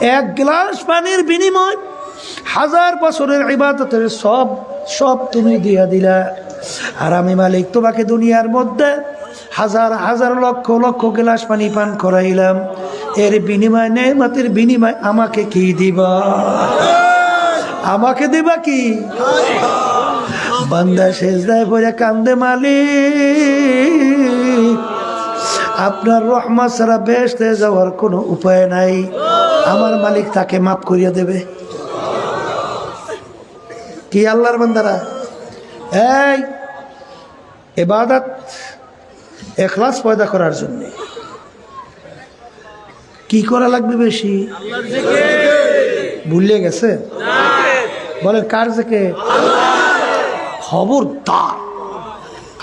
এক গ্লাস পানির বিনিময় হাজার বছরের ইবাদতের সব সব তুমি দিয়া দিলা। আর আমি মালিক, তোমাকে দুনিয়ার মধ্যে হাজার হাজার লক্ষ লক্ষ গ্লাস পানি পান করাইলাম। এর বিনিময়, নেমাতের বিনিময় আমাকে কি দিবা? আমাকে দিবা কি? বান্দা শেষ দেয় পরে কান্দে মালিক। আপনার রহমা ছাড়া বেসতে যাওয়ার কোনো উপায় নাই। আমার মালিক তাকে মাফ করিয়া দেবে। কি আল্লাহর বান্দারা? এই, এবাদত, এখলাস পয়দা করার জন্য। কি করা লাগবে বেশি? ভুলে গেছে? বলেন কার থেকে খবরদার।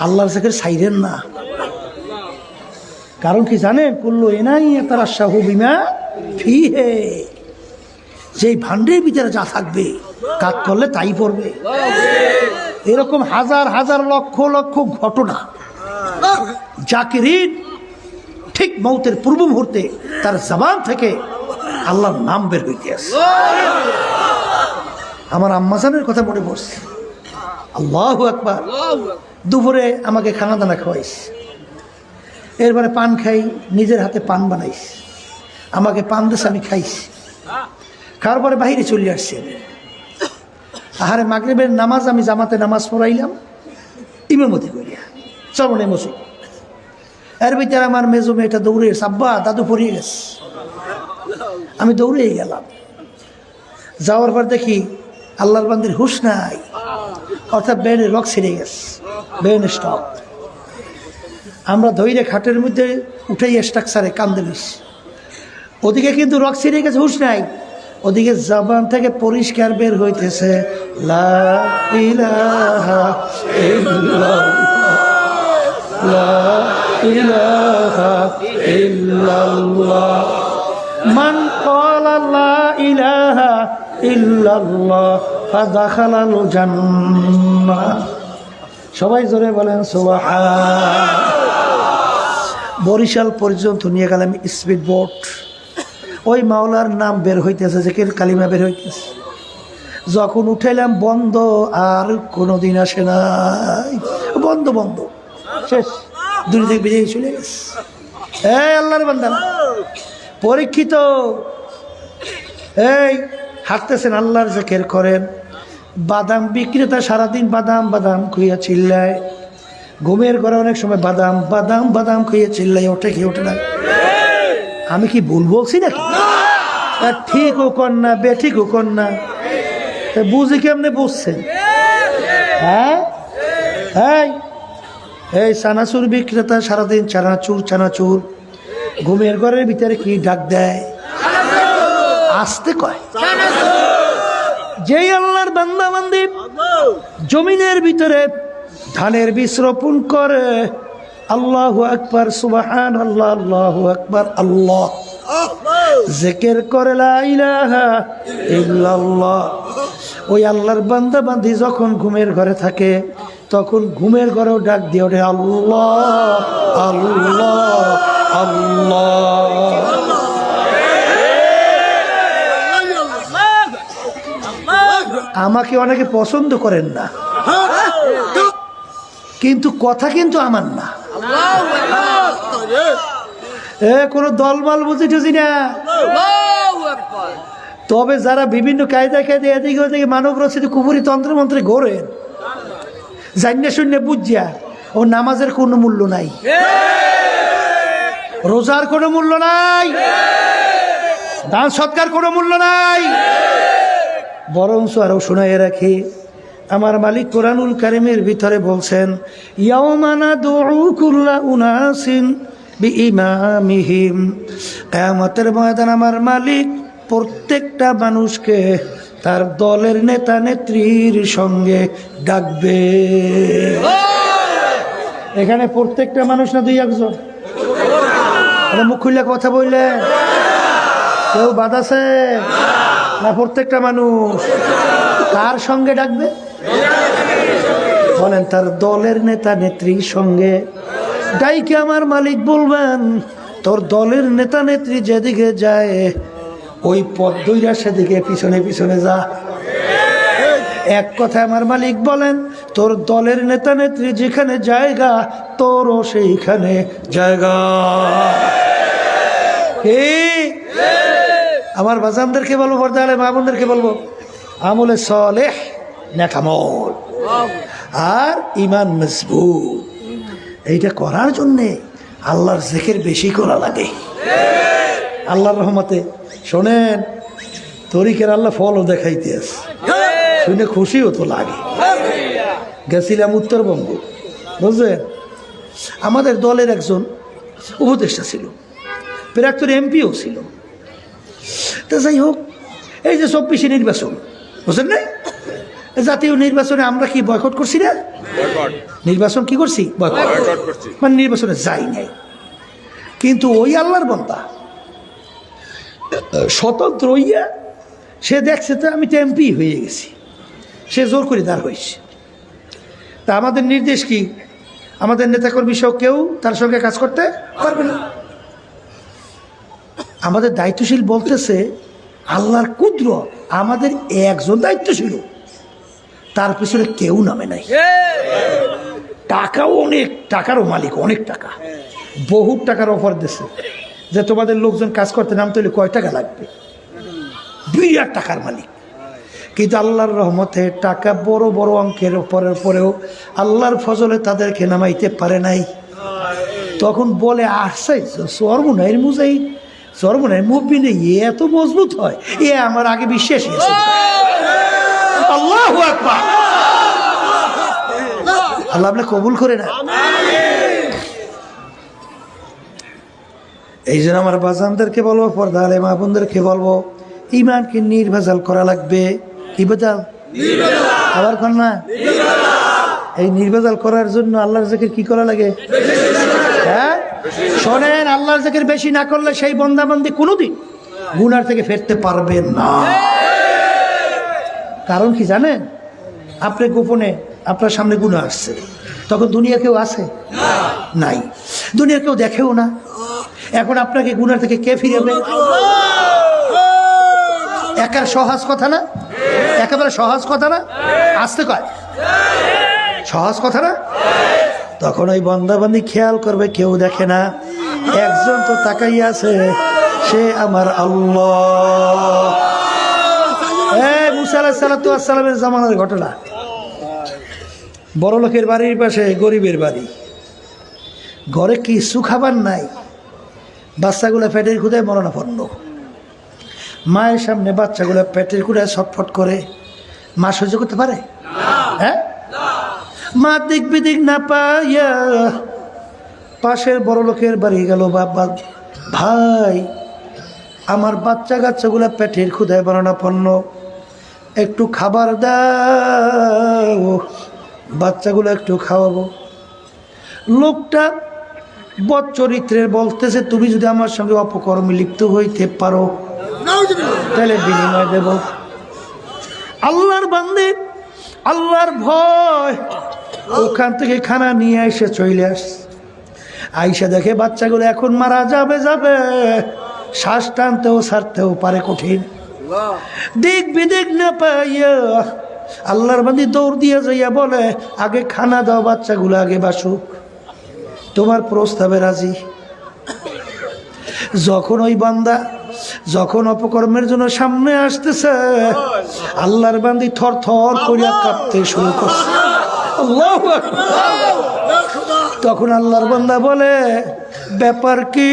আল্লাহর থেকে সাইরেন না। কারণ কি জানেন? করল এনাই তারা শাহু বিমা ফি হে। যেই ভান্ডের ভিতরে যা থাকবে, কাজ করলে তাই পড়বে। এরকম হাজার হাজার, লক্ষ লক্ষ ঘটনা। জাকিরিন ঠিক মৌতের পূর্ব মুহূর্তে তার জবান থেকে আল্লাহর নাম বের হইতে আসে। আমার আম্মাজানের কথা মনে পড়ছে। আল্লাহ একবার দুপুরে আমাকে খানা দানা খাওয়াইস এরপরে পান খাই, নিজের হাতে পান বানাইস আমাকে পান দেশ আমি খাইছি। খাওয়ার পরে বাহিরে চলে আসছি আমি। আহারে মাগরিবের নামাজ আমি জামাতে নামাজ পড়াইলাম ইমামতি করিয়া চরণে মসুদ এর ভিতরে আমার মেজো মেয়েটা দৌড়ে আব্বা, দাদু পড়িয়ে গেছে। আমি দৌড়ে গেলাম। যাওয়ার পর দেখি আল্লাহর বান্দির হুশ নাই। অর্থাৎ ব্রেনের রক ছিঁড়ে গেছে ব্রেন স্টক আমরা ধৈর্য খাটের মধ্যে উঠেই স্ট্রাকচারে কান্দেলিস ওদিকে কিন্তু রক ছিঁড়ে গেছে, হুশ নাই। ওদিকে জবান থেকে পরিষ্কার বের হইতেছে। সবাই জোরে বলেন বরিশাল পর্যন্ত নিয়ে গেলাম স্পিড বোট। ওই মাওলার নাম বের হইতেছে যে কের কালিমা বের হইতেছে। যখন উঠাইলাম, বন্ধ আর কোনো দিন আসে নাই। বন্ধ বন্ধ। শেষ। দূর থেকে বেরিয়ে চলে গেছে। এই আল্লাহর বান্দা। পরীক্ষিত। এই, হাঁটতেছেন আল্লাহর জেকের করেন। বাদাম বিক্রেতা সারাদিন বাদাম বাদাম খুইয়া চিল্লায়। ঘুমের ঘরে অনেক সময় বাদাম বাদাম বাদাম খুইয়ে চিল্লাই ওঠে কি, ওঠে না। আমি কি ভুল বলছি নাকি? ঠিক ও না বেঠিক ও তা বুঝি কেমনে বুঝছেন হ্যাঁ? এই এই চানাচুর বিক্রেতা সারাদিন চানাচুর চানাচুর। ঘুমের ঘরের ভিতরে কি ডাক দেয়? আসতে কয়। যেই আল্লাহর বান্দা বান্দি জমিনের ভিতরে ধানের বীজ রোপণ করে আল্লাহ আকবার সুবাহান আল্লাহ আল্লাহ আকবার, আল্লাহ। জেকের করে ওই আল্লাহর বান্দা বান্দি যখন ঘুমের ঘরে থাকে, তখন ঘুমের ঘরেও ডাক দিয়ে ওঠে, আল্লাহ আল্লাহ আল্লাহ। আমাকে অনেকে পছন্দ করেন না। কিন্তু কথা কিন্তু আমার না। এ, কোনো দলমাল বুঝি টুঝি না। তবে যারা বিভিন্ন কায়দা কায়দা এদিকে ওদিকে মানব রচিত কুপুরি তন্ত্র মন্ত্রে ঘোরেন জান্না শূন্য বুঝিয়া, ও নামাজের কোনো মূল্য নাই। রোজার কোনো মূল্য নাই। দান সৎকার কোনো মূল্য নাই। বরঞ্চ আরও শোনায় রাখি আমার মালিক কোরআনুল কারিমের ভিতরে বলছেন ইয়ামানা ময়দান আমার মালিক প্রত্যেকটা মানুষকে তার দলের নেতা নেত্রীর সঙ্গে ডাকবে। এখানে প্রত্যেকটা মানুষ না দুই একজন? মুখ খুললে কথা বললে। কেউ বাদাছে না প্রত্যেকটা মানুষ? কার সঙ্গে ডাকবে? বলেন, তার দলের নেতা নেত্রীর সঙ্গে। ডাইকে আমার মালিক বলবেন, তোর দলের নেতা নেত্রী যেদিকে যায়, ওই পথ দইরা সেদিকে পিছনে পিছনে যা। এক কথা আমার মালিক বলেন, তোর দলের নেতা নেত্রী যেখানে জায়গা, তোরও সেইখানে জায়গা। আমার বাজানদেরকে বলব পর্দা আলে মামুনদেরকে বলব, আমলে সলেহ, নেকামল। আর ইমান মজবুত। এইটা করার জন্যে আল্লাহর জেকের বেশি করা লাগে। আল্লাহর রহমতে, শোনেন, তরিকের আল্লাহ ফলও দেখাইতে আছে। শুনে খুশিও তো লাগে। গেছিলাম উত্তরবঙ্গ, বুঝলেন? আমাদের দলের একজন উপদেষ্টা ছিল, প্রাক্তন এমপিও ছিল। তা যাই হোক, এই যে চব্বিশে নির্বাচন, বুঝলেন না জাতীয় নির্বাচনে আমরা কি বয়কট করছি না? নির্বাচন কি করছি? বয়কট। মানে নির্বাচনে যাই নাই। কিন্তু ওই আল্লাহর বন্দা স্বতন্ত্র হইয়া সে দেখছে তো আমি তো এমপি হয়ে গেছি। সে জোর করে দাঁড় হয়েছে। তা আমাদের নির্দেশ কি? আমাদের নেতাকর্মী সহ কেউ তার সঙ্গে কাজ করতে পারবে না। আমাদের দায়িত্বশীল বলতেছে আল্লাহর কুদ্র আমাদের একজন দায়িত্বশীল তার পিছনে কেউ নামে নাই। টাকাও অনেক, টাকারও মালিক, অনেক টাকা। বহু টাকার অফার দিছে যে তোমাদের লোকজন কাজ করতে নামতে হলে কয় টাকা লাগবে? দুই বিরাট টাকার মালিক। কিন্তু আল্লাহর রহমতে টাকা বড় বড় অঙ্কের পরের পরেও আল্লাহর ফজলে তাদেরকে নামাইতে পারে নাই। তখন বলে আসছে সর্বনাইয়ের মুজাই সর্বনাইয়ের মুভিনে এত মজবুত হয়, এ আমার আগে বিশ্বাস গেছে আল্লাহ আল্লাহ আপনি কবুল করে না এই জন্য আমার বাজানদেরকে বলব পর্দা আলে মাহবুনদেরকে বলব ইমানকে নির্ভেজাল করা লাগবে। কি বেজাল আবার কর না? এই নির্ভেজাল করার জন্য আল্লাহর জাকের কি করা লাগে? হ্যাঁ? শোনেন আল্লাহর জাকের বেশি না করলে সেই বন্দাবন্দি কোনোদিন গুনার থেকে ফেরতে পারবে না। কারণ কি জানেন? আপনি গোপনে আপনার সামনে গুণা আসছে। তখন দুনিয়া কেউ আছে? নাই। দুনিয়া কেউ দেখেও না। এখন আপনাকে গুনার থেকে কে ফিরাবে একার সহজ কথা না? একেবারে সহজ কথা না? আসতে কয়। সহজ কথা না? তখন ওই বন্দাবান্দি খেয়াল করবে, কেউ দেখে না। একজন তো তাকাই আছে, সে আমার আল্লাহ। মুসা জামানার ঘটনা। বড় লোকের বাড়ির পাশে গরিবের বাড়ি। ঘরে কিছু খাবার নাই? বাচ্চাগুলো পেটের খুদায় মরণাপন্ন। মায়ের সামনে বাচ্চাগুলো পেটের খুদায় ছটফট করে। মা সহ্য করতে পারে? হ্যাঁ? মা দিক বিদিক না পাইয়া পাশের বড় লোকের বাড়ি গেল বাবা ভাই আমার বাচ্চা কাচ্চাগুলো পেটের ক্ষুদায় বর্ণাপন্ন একটু খাবার দাও। বাচ্চাগুলো একটু খাওয়াবো। লোকটা বদ চরিত্রের বলতেছে, তুমি যদি আমার সঙ্গে অপকর্মে লিপ্ত হইতে পারো, তাহলে বিনিময় দেব। আল্লাহর বান্দে, আল্লাহর ভয়। ওখান থেকে খানা নিয়ে এসে চলে আস আইসা দেখে বাচ্চাগুলো এখন মারা যাবে যাবে। শ্বাস টানতেও ছাড়তেও পারে কঠিন। দিক বিদিক না পাইয়া আল্লাহর বান্দি দৌড় দিয়ে যাইয়া বলে আগে খানা দাও বাচ্চাগুলো আগে বাসুক। তোমার প্রস্তাবে রাজি। যখন ওই বান্দা যখন অপকর্মের জন্য সামনে আসতেছে আল্লাহর বান্দি থর থর করিয়া কাঁপতে শুরু করছে। তখন আল্লাহর বান্দা বলে ব্যাপার কি?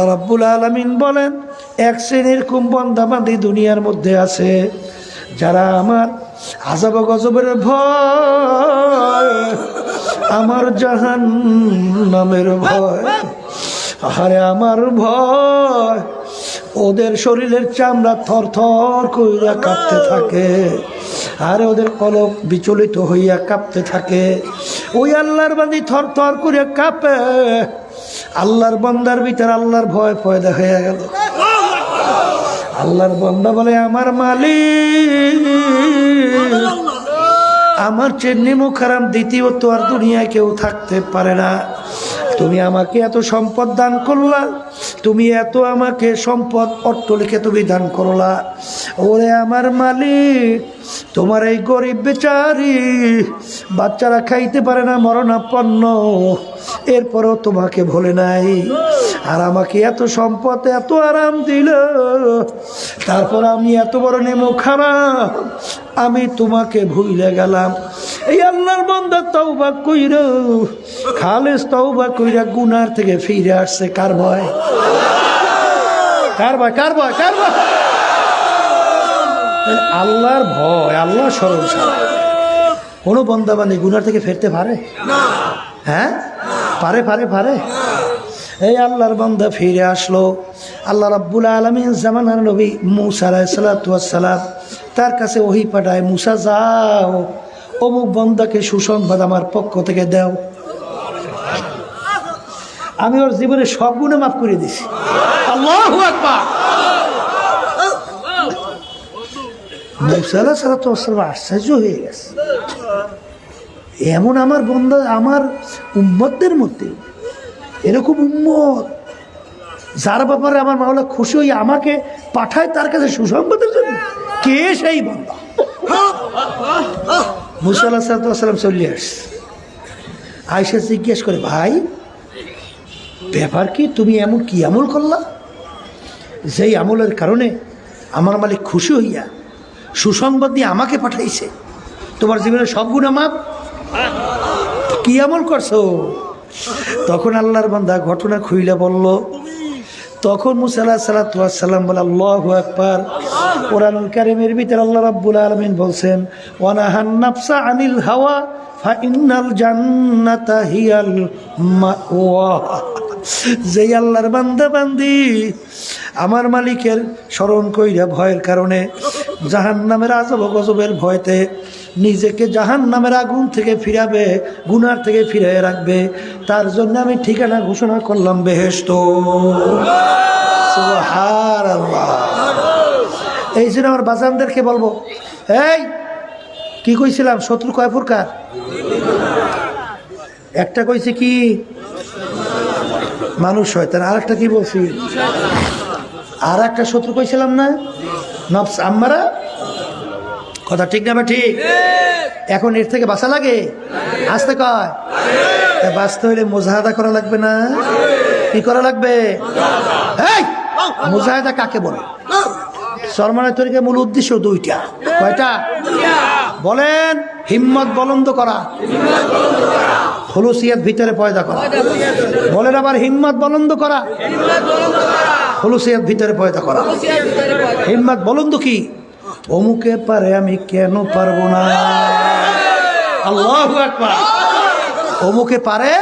আল্লাহ রাব্বুল আলমিন বলেন, এক শ্রেণির কুম্বন্দাবাদী দুনিয়ার মধ্যে আছে, যারা আমার আজাব গজবের ভয়, আমার জাহান নামের ভয় আরে আমার ভয়, ওদের শরীরের চামড়া থর থর কইরা কাঁপতে থাকে, আর ওদের কলক বিচলিত হইয়া কাঁপতে থাকে, ওই আল্লাহর বাদি থর থর করে কাঁপে। আল্লাহর বন্দার ভিতরে আল্লাহর ভয় পয়দা হয়ে গেল। আল্লাহর বন্দা বলে, আমার মালিক, আমার চেন্নি মুখারাম দ্বিতীয়ত আর দুনিয়ায় কেউ থাকতে পারে না। তুমি আমাকে এত সম্পদ দান করলা, তুমি এত আমাকে সম্পদ অট্টলিকে তুমি দান করলা। ওরে আমার মালিক, তোমার এই গরিব বেচারি বাচ্চারা খাইতে পারে না, মরণাপন্ন। এরপরও তোমাকে ভুলে নাই। আর আমাকে এত সম্পদ এত আরাম দিল। তারপর আমি এত বড় নেমো খারাপ আমি তোমাকে ভুলে গেলাম। এই আল্লাহর বন্ধা তৌবা কইর। খালেস তৌবা কইরা গুনার থেকে ফিরে আসছে কার ভয়? কার ভয় কার ভয় কার ভয়? আল্লাহর ভয় আল্লাহ সরল কোনো বন্দা বান্ধব গুনার থেকে ফিরতে পারে? হ্যাঁ? পারে পারে পারে। এই আল্লাহর বান্দা ফিরে আসলো। আল্লাহ রাব্বুল আলমী জামানার নবী মুসা আলাইসালাম তার কাছে ওহি পাঠায় মুসা যাও। অমুক বন্দাকে সুসংবাদ আমার পক্ষ থেকে দেও। আমি ওর জীবনে সব গুণে মাফ করে দিছি। আল্লাহ মুসা আলাহ সালাতাম আশ্চর্য হয়ে গেছে। এমন আমার বন্ধা, আমার উম্মতদের মধ্যে, এরকম উম্মত, যার ব্যাপারে আমার মাওলা খুশি হয়ে আমাকে পাঠায় তার কাছে সুসংবাদের জন্য, কে সেই বন্ধা? মুসাল্লাহ সাল্লাম চলে আসছে। আয়সা জিজ্ঞেস করে, ভাই, ব্যাপার কি? তুমি এমন কি আমল করলা? যেই আমলের কারণে আমার মালিক খুশি হইয়া সুসংবাদ দিয়ে আমাকে পাঠাইছে। তোমার জীবনের সব গুণা মাপ কি আমল করছ? তখন আল্লাহর বান্দা ঘটনা খুইলে বলল, তখন মুসাল্লাহ সাল্লাম বলে, আল্লাহ আকবার। কোরআনুল কারিমের ভিতরে আল্লাহ রাব্বুল আলমিন বলছেন, ওয়ানাহান নাফসা আনিল হাওয়া ফাইনাল আল্লাহর বান্দা বান্দি, আমার মালিকের স্মরণ কইরা ভয়ের কারণে জাহান নামের আজব গজবের ভয়তে নিজেকে জাহান নামের আগুন থেকে ফিরাবে, গুনার থেকে ফিরিয়ে রাখবে। তার জন্য আমি ঠিকানা ঘোষণা করলাম বেহেস্ত এই জন্য আমার বাজানদেরকে বলব, এই, কি কইছিলাম? শত্রু কয় প্রকার? একটা কইছে কি, মানুষ শয়তান। আর একটা কি বলছি আর একটা শত্রু কইছিলাম না নবস আম্মারা কথা ঠিক না ঠিক? এখন এর থেকে বাঁচা লাগে? আসতে কয়? বাঁচতে হইলে মোজাহাদা করা লাগবে না? কি করা লাগবে? মোজাহাদা। কাকে বলে? সলমানের তরিকে মূল উদ্দেশ্য দুইটা। কয়টা? বলেন হিম্মত বলন্দ করা। হলুসিয়াত ভিতরে পয়দা করা। বলেন আবার হিম্মত বলন্দ করা। হলুসিয়াত ভিতরে পয়দা করা। হিম্মত বলন্দ কি? অমুকে পারে আমি কেন পারব না? আল্লাহ অমুকে পারে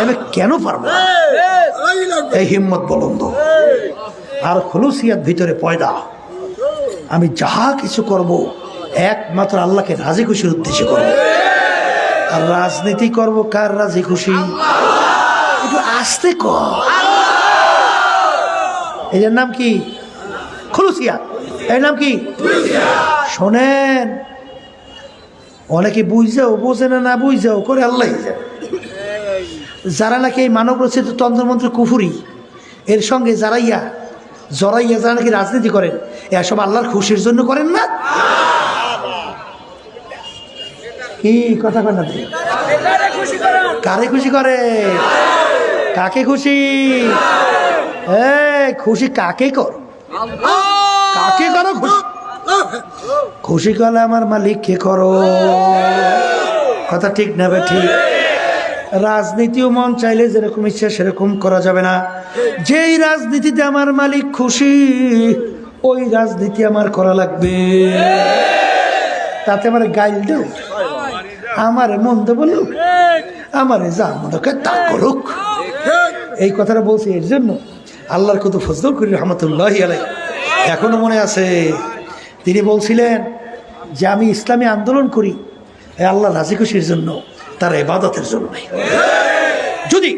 আমি কেন পারব এই হিম্মত বলন্দ। আর হলুসিয়াত ভিতরে পয়দা। আমি যাহা কিছু করব, একমাত্র আল্লাহকে রাজি খুশির উদ্দেশ্যে করব। আর রাজনীতি করব কার রাজি খুশি? একটু আসতে কর। এটার নাম কি? খুলুসিয়া। এর নাম কি? শোনেন, অনেকে বুঝছেও বোঝে না না বুঝছেও করে আল্লাহ যারা নাকি এই মানব রচিত তন্ত্রমন্ত্র কুফুরি, এর সঙ্গে যারাইয়া, জড়াইয়া, যারা নাকি রাজনীতি করেন এসব আল্লাহর খুশির জন্য করেন না? কি কথা কন কারে খুশি করে? কাকে খুশি? এ খুশি কাকে কর? কাকে করো খুশি? খুশি করলে আমার মালিককে করো? কথা ঠিক নেবে ঠিক। রাজনীতিও মন চাইলে যেরকম ইচ্ছা সেরকম করা যাবে না। যেই রাজনীতিতে আমার মালিক খুশি, ওই রাজনীতি আমার করা লাগবে। তাতে আমার গাইল দেও। আমার মন্দ বলুক, আমারে যা মনে করে তা করুক। এই কথাটা বলছি এর জন্য। আল্লাহর কত ফজল করি, রহমতুল্লাহ আলাই এখনও মনে আছে। তিনি বলছিলেন যে, আমি ইসলামী আন্দোলন করি আল্লাহ রাজি খুশির জন্য, তার এবাদতের জন্য যদি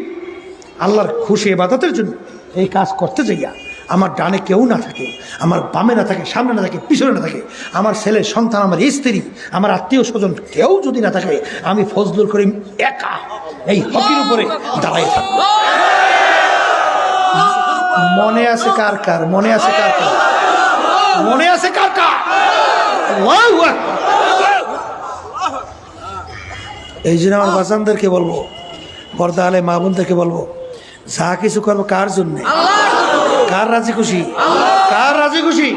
আল্লাহর খুশি এবাদতের জন্য এই কাজ করতে যাইয়া আমার ডানে কেউ না থাকে, আমার বামে না থাকে, সামনে না থাকে, পিছনে না থাকে, আমার ছেলে, সন্তান, আমার স্ত্রী, আমার আত্মীয় স্বজন কেউ যদি না থাকে, আমি ফজলুল করিম একা এই হকির উপরে দাঁড়াই থাকব। মনে আছে কার কার? মনে আছে কার কার? মনে আছে কার এই জন্য আমার বাসানদেরকে বলব পর্দা আলে মা বোনদেরকে বলব, যা কিছু করব কার জন্য? কার রাজি খুশি? কার রাজি খুশি?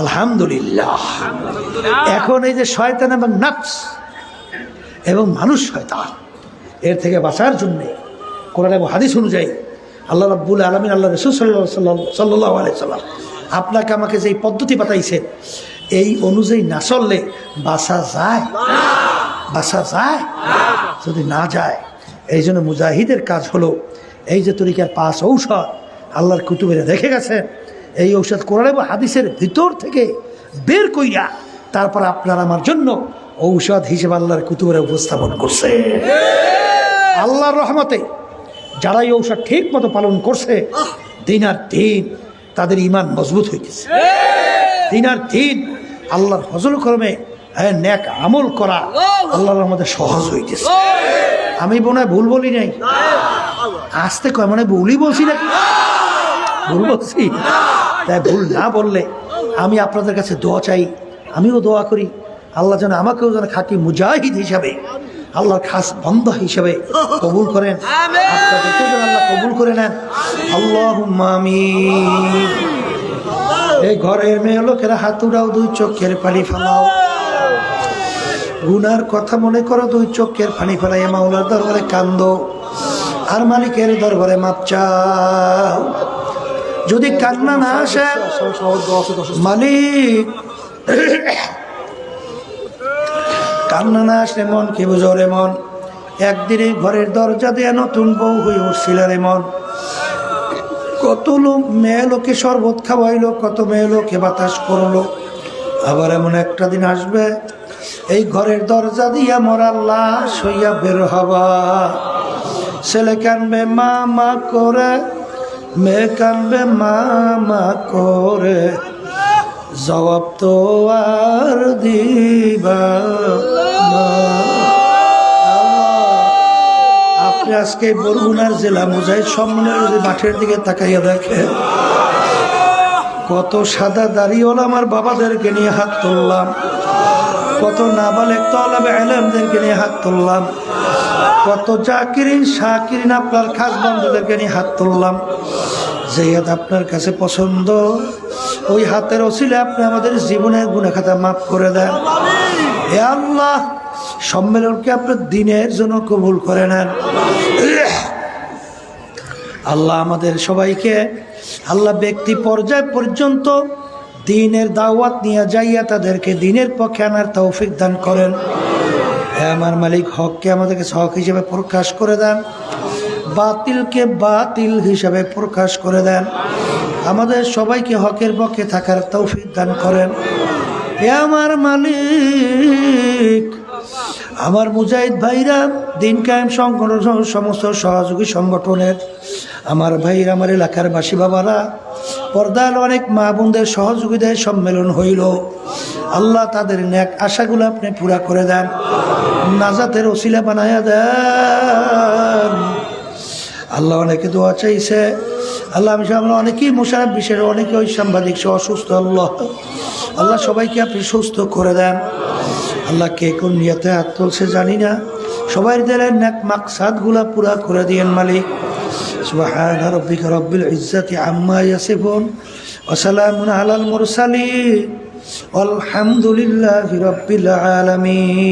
আলহামদুলিল্লাহ। এখন এই যে শয়তান এবং নাফস এবং মানুষ শয়তান, এর থেকে বাঁচার জন্যে কোরআন এবং হাদিস অনুযায়ী আল্লাহ রাব্বুল আলমিন, আল্লাহ রসুল সাল্লাহ সাল্লাহ আলাইসাল্লাম আপনাকে আমাকে যেই পদ্ধতি বাতাইছেন এই অনুযায়ী না চললে বাসা যায়। বাসা যায়? যদি না যায়, এই জন্য মুজাহিদের কাজ হলো এই যে তরিকার পাঁচ ঔষধ আল্লাহর কুতুবেরা দেখে গেছেন এই ঔষধ কোরআন এবং হাদিসের ভিতর থেকে বের কইরা তারপর আপনার আমার জন্য ঔষধ হিসেবে আল্লাহর কুতুবেরা উপস্থাপন করছে। আল্লাহর রহমতে যারা এই ঔষধ ঠিক মতো পালন করছে, দিন আর দিন তাদের ইমান মজবুত হইতেছে। দিন আর দিন আল্লাহর ফজল কর্মে ন্যাক আমল করা আল্লাহর মধ্যে সহজ হইতেছে। আমি মনে ভুল বলি নাই? আসতে কয় মানে ভুলই বলছি না ভুল বলছি? তাই ভুল না বললে আমি আপনাদের কাছে দোয়া চাই, আমিও দোয়া করি। আল্লাহ যেন আমাকেও যেন খাঁটি মুজাহিদ হিসাবে আল্লাহর খাস বন্ধ হিসাবে কবুল করেন। আল্লাহ কবুল করে নেন। আল্লাহ এই ঘরের মেয়ে লোকেরা হাতুড়াও দুই চোখের পানি ফেলাও। গুনার কথা মনে করো দুই চোখের পানি ফেলাই মাওলার দরবারে কান্দ। আর মালিকের দরবারে মাপ চাও। যদি কান্না না আসে মালিক কান্না না আসলে মন, কি বুঝো রে মন? একদিনে ঘরের দরজা দিয়ে নতুন বউ হয়ে উঠছিল রে মন। কত লোক, মেয়ে লোকে শরবত খাওয়াইলো, কত মেয়ে লোকে বাতাস করল। আবার এমন একটা দিন আসবে, এই ঘরের দরজা দিয়া মরার লাশ হইয়া বের হবা। ছেলে কানবে, মা মা, করে। মেয়ে কানবে, মা মা, করে। জবাব তো আর দিবা আপনি আজকে বরগুনার জেলা মুজাহিদ সম্মানের যদি মাঠের দিকে তাকাইয়া দেখে কত সাদা দাড়িওয়ালা আমার বাবাদেরকে নিয়ে হাত তুললাম, কত নাবালেক তলাবে নিয়ে হাত তুললাম, কত জাকিরিন, শাকিরিন আপনার খাস বন্ধুদেরকে নিয়ে হাত তুললাম। যে হাত আপনার কাছে পছন্দ, ওই হাতের ওসিলে আপনি আমাদের জীবনের গুণাখাতা মাফ করে দেন। এ আল্লাহ সম্মেলনকে আপনার দিনের জন্য কবুল করে নেন? আল্লাহ আমাদের সবাইকে, আল্লাহ ব্যক্তি পর্যায় পর্যন্ত দিনের দাওয়াত নিয়ে যাইয়া তাদেরকে দিনের পক্ষে আনার তৌফিক দান করেন। হে আমার মালিক হককে আমাদেরকে হক হিসেবে প্রকাশ করে দেন। বাতিলকে বাতিল হিসাবে প্রকাশ করে দেন। আমাদের সবাইকে হকের পক্ষে থাকার তৌফিক দান করেন। হে আমার মালিক, আমার মুজাহিদ ভাইরা, দিন কায়েম সংগঠন সমস্ত সহযোগী সংগঠনের, আমার ভাইরা, আমার এলাকার বাসী বাবারা, পর্দার অনেক মা বোনদের সহযোগিতায় সম্মেলন হইল। আল্লাহ তাদের ন্যাক আশাগুলো আপনি পুরা করে দেন। নাজাতের ওসিলা বানায়া দেন। আল্লাহ অনেকে দোয়া চাইছে আল্লাহ আমি আমরা অনেকেই মোশারফ বিশেষ অনেকে ওই সাংবাদিক সহ অসুস্থ আল্লাহ আল্লাহ সবাইকে আপনি সুস্থ করে দেন আল্লাহ কে কোন নিয়তে হাত তুলছে জানি না সবাই দিলেন ন্যাক মাকসাদগুলা পুরা করে দিয়েন মালিক سبحان ربك رب العزة عما يصفون وسلام على المرسلين والحمد لله رب العالمين